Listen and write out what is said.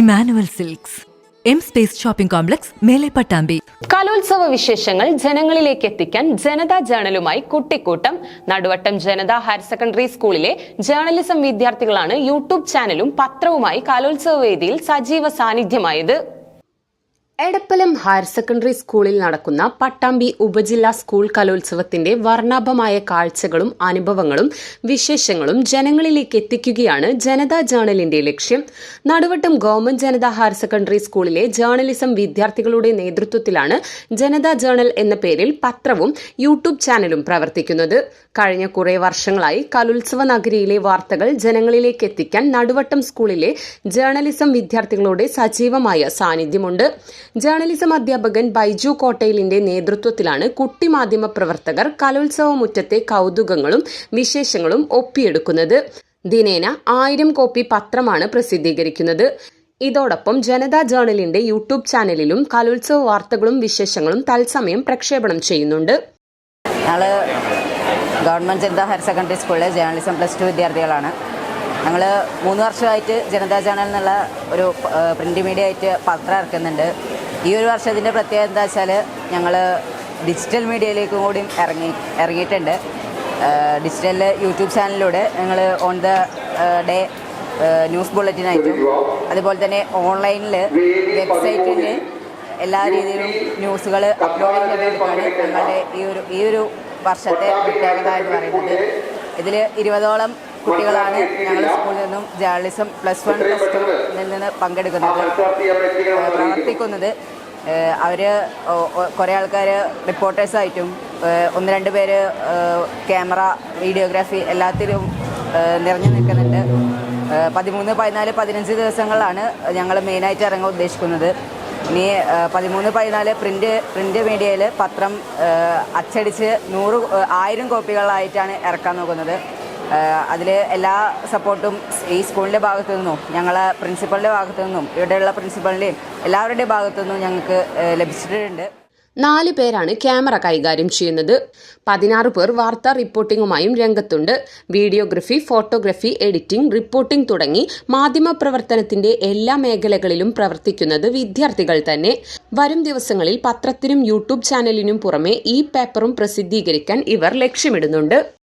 Emmanuel silks. M space shopping complex മേലെ പട്ടാമ്പി കലോത്സവ വിശേഷങ്ങൾ ജനങ്ങളിലേക്ക് എത്തിക്കാൻ ജനതാ ജേണലുമായി കുട്ടിക്കൂട്ടം. നടുവട്ടം ജനതാ ഹയർ സെക്കൻഡറി സ്കൂളിലെ ജേർണലിസം വിദ്യാർത്ഥികളാണ് യൂട്യൂബ് ചാനലും പത്രവുമായി കലോത്സവ വേദിയിൽ സജീവ സാന്നിധ്യമായത്. എടപ്പലം ഹയർ സെക്കൻഡറി സ്കൂളിൽ നടക്കുന്ന പട്ടാമ്പി ഉപജില്ലാ സ്കൂൾ കലോത്സവത്തിന്റെ വർണാഭമായ കാഴ്ചകളും അനുഭവങ്ങളും വിശേഷങ്ങളും ജനങ്ങളിലേക്ക് എത്തിക്കുകയാണ് ജനതാ ജേണലിന്റെ ലക്ഷ്യം. Naduvattam government Janatha higher secondary സ്കൂളിലെ ജേർണലിസം വിദ്യാർത്ഥികളുടെ നേതൃത്വത്തിലാണ് ജനതാ ജേണൽ എന്ന പേരിൽ പത്രവും യൂട്യൂബ് ചാനലും പ്രവർത്തിക്കുന്നത്. കഴിഞ്ഞ കുറെ വർഷങ്ങളായി കലോത്സവ നഗരിയിലെ വാർത്തകൾ ജനങ്ങളിലേക്ക് എത്തിക്കാൻ നടുവട്ടം സ്കൂളിലെ ജേർണലിസം വിദ്യാർത്ഥികളുടെ സജീവമായ സാന്നിധ്യമുണ്ട്. ജേർണലിസം അധ്യാപകൻ ബൈജു കോട്ടയിലിന്റെ നേതൃത്വത്തിലാണ് കുട്ടി മാധ്യമ പ്രവർത്തകർ കലോത്സവ മുറ്റത്തെ കൗതുകങ്ങളും വിശേഷങ്ങളും ഒപ്പിയെടുക്കുന്നത്. ദിനേന ആയിരം കോപ്പി പത്രമാണ് പ്രസിദ്ധീകരിക്കുന്നത്. ഇതോടൊപ്പം ജനതാ ജേർണലിന്റെ യൂട്യൂബ് ചാനലിലും കലോത്സവ വാർത്തകളും വിശേഷങ്ങളും തത്സമയം പ്രക്ഷേപണം ചെയ്യുന്നുണ്ട്. ഞങ്ങൾ ഗവൺമെന്റ് ജനതാ ഹയർ സെക്കൻഡറി സ്കൂളിലെ ജേർണലിസം പ്ലസ് ടു വിദ്യാർത്ഥികളാണ്. ഞങ്ങൾ മൂന്ന് വർഷമായിട്ട് ജനതാ ജേണൽ എന്നുള്ള ഒരു പ്രിന്റ് മീഡിയ ആയിട്ട് പത്രം ഇറക്കുന്നുണ്ട്. ഈ ഒരു വർഷത്തിന്റെ പ്രത്യേകത എന്താ വെച്ചാൽ ഞങ്ങൾ ഡിജിറ്റൽ മീഡിയയിലേക്കും കൂടി ഇറങ്ങി ഇറങ്ങിയിട്ടുണ്ട്. ഡിജിറ്റൽ യൂട്യൂബ് ചാനലിലൂടെ ഞങ്ങൾ ഓൺ ദ ഡേ ന്യൂസ് ബുള്ളറ്റിനായിട്ടും അതുപോലെ തന്നെ ഓൺലൈനിൽ വെബ്സൈറ്റിൽ എല്ലാ രീതിയിലും ന്യൂസുകൾ അപ്ലോഡ് ചെയ്തിട്ടാണ് ഞങ്ങളുടെ ഈ ഒരു ഈ ഒരു വർഷത്തെ പ്രത്യേകത എന്ന് പറയുന്നത്. ഇതിൽ ഇരുപതോളം കുട്ടികളാണ് ഞങ്ങളുടെ സ്കൂളിൽ നിന്നും journalism plus one plus two നിന്ന് പങ്കെടുക്കുന്നത്. പ്രവർത്തിക്കുന്നത് അവർ കുറേ ആൾക്കാർ റിപ്പോർട്ടേഴ്സായിട്ടും ഒന്ന് രണ്ട് പേര് ക്യാമറ വീഡിയോഗ്രാഫി എല്ലാത്തിലും നിറഞ്ഞു നിൽക്കുന്നുണ്ട്. പതിമൂന്ന് പതിനാല് പതിനഞ്ച് ദിവസങ്ങളാണ് ഞങ്ങൾ മെയിനായിട്ട് ഇറങ്ങാൻ ഉദ്ദേശിക്കുന്നത്. ഇനി പതിമൂന്ന് പതിനാല് പ്രിന്റ് പ്രിന്റ് മീഡിയയിൽ പത്രം അച്ചടിച്ച് നൂറ് ആയിരം കോപ്പികളായിട്ടാണ് ഇറക്കാൻ നോക്കുന്നത്. അതിൽ എല്ലാ സപ്പോർട്ടും ഈ സ്കൂളിന്റെ ഭാഗത്തു നിന്നും ഞങ്ങളെ പ്രിൻസിപ്പളിന്റെ ഭാഗത്തു നിന്നും ഇവിടെയുള്ള പ്രിൻസിപ്പളിന്റെയും എല്ലാവരുടെയും ഭാഗത്തു നിന്നും ഞങ്ങൾക്ക് ലഭിച്ചിട്ടുണ്ട്. നാല് പേരാണ് ക്യാമറ കൈകാര്യം ചെയ്യുന്നത്. പതിനാറ് പേർ വാർത്താ റിപ്പോർട്ടിംഗുമായും രംഗത്തുണ്ട്. വീഡിയോഗ്രഫി ഫോട്ടോഗ്രഫി എഡിറ്റിംഗ് റിപ്പോർട്ടിംഗ് തുടങ്ങി മാധ്യമപ്രവർത്തനത്തിന്റെ എല്ലാ മേഖലകളിലും പ്രവർത്തിക്കുന്നത് വിദ്യാർത്ഥികൾ തന്നെ. വരും ദിവസങ്ങളിൽ പത്രത്തിനും യൂട്യൂബ് ചാനലിനും പുറമെ ഈ പേപ്പറും പ്രസിദ്ധീകരിക്കാൻ ഇവർ ലക്ഷ്യമിടുന്നുണ്ട്.